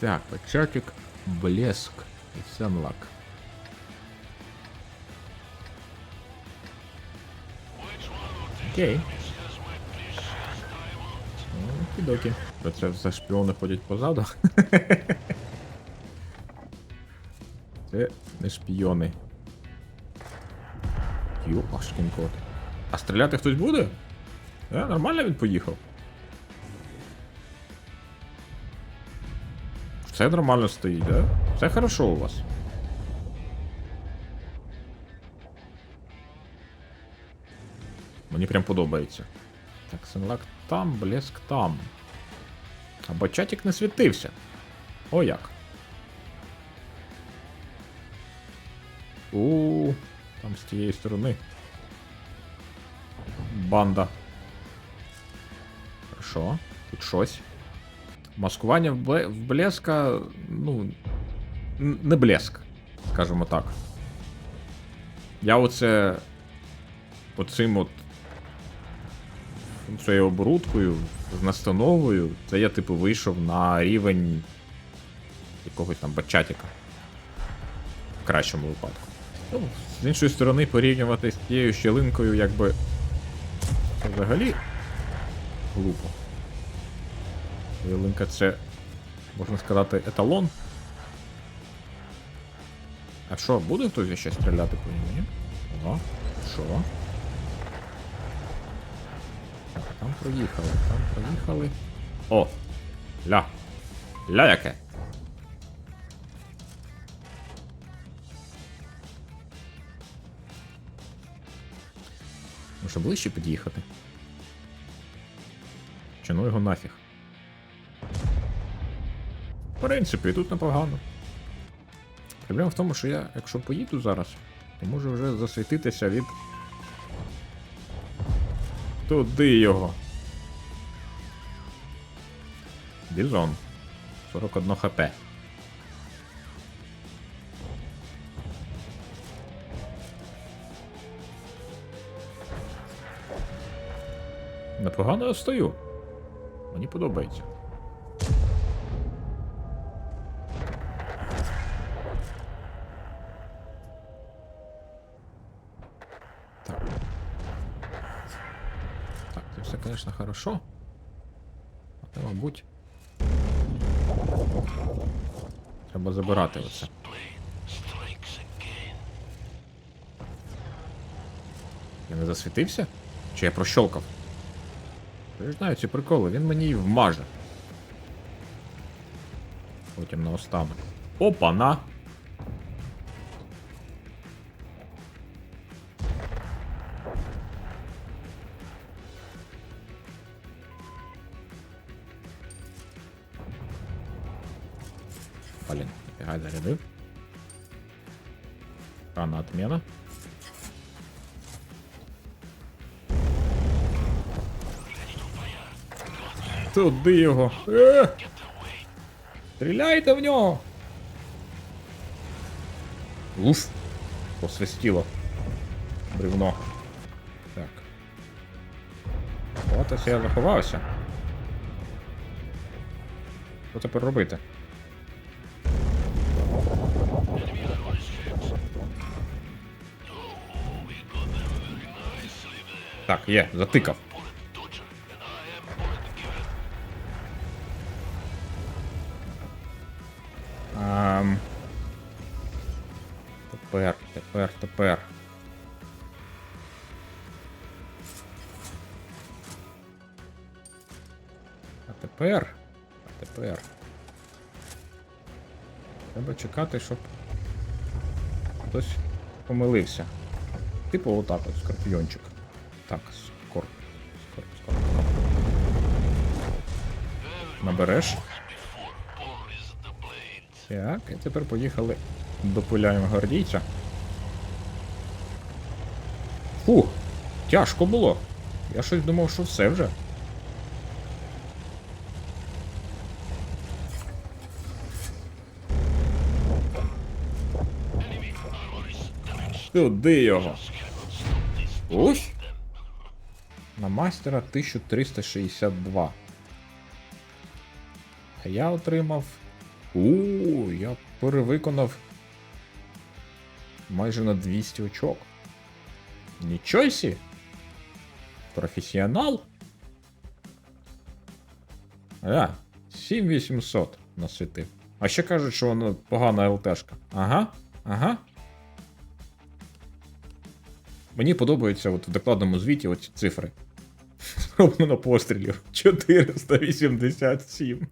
Так, початок, блеск і семлак. Окей. Ну, Кідокі. Про це все шпіони ходять позаду. Це не шпіони. Юпашкін кот. А стріляти хтось буде? Е, нормально він поїхав. Все нормально стоїть, да? Все хорошо у вас. Мені прям подобається. Так, сенлак там, блеск там. А бачатик не світився. О як. У, там з тієї сторони. Банда. Хорошо. Тут щось. Маскування в, блеска. Ну. Не блеск, скажімо так. Я оце. Оцим от. Цією оборудкою, з настановою, це я, типу, вийшов на рівень якогось там бачатіка. В кращому випадку. Ну, з іншої сторони, порівнювати з тією щелинкою, якби. Це взагалі глупо. Ялинка це, можна сказати, еталон. А що, буде хтось ще стріляти по ньому, ні? Ага. Що? Так, там проїхали, там проїхали. О! Ля! Ля яке! Може ближче під'їхати? Чи ну його нафіг? В принципі, тут непогано. Проблема в тому, що я, якщо поїду зараз, то можу вже засвітитися від. Туди його. Бізон. 41 хп. Непогано я стою. Мені подобається. Конечно, хорошо. Але, мабуть. Треба забирати оце. Я не засвітився? Чи я прощолкав? Я ж знаю ці приколи, він мені і вмаже. Потім на останок. Опа, на! Блин, нифига зарядив. Рана отмена. Туди його. Е! Стріляйте в нього. Уф. Посвистіло. Бревно. Так. От ось я заховався. Що тепер робити? Так, є, затикав. Ам... Тепер, тепер, тепер. А тепер. А тепер. Треба чекати, щоб хтось помилився. Типу отак от, скорпіончик. Так, скорп. Скорп, скорп. Набереш. Так, і тепер поїхали допиляємо гвардійця. Фух, тяжко було. Я щось думав, що все вже. Туди його. Ух! На мастера 1362. А я отримав У, я перевиконав майже на 200 очок. Нічого сі. Професіонал. А, 7800 насвітив. А ще кажуть, що воно погана ЛТшка. Ага, ага. Мені подобаються от в докладному звіті оці цифри. Зроблено пострілів. 487.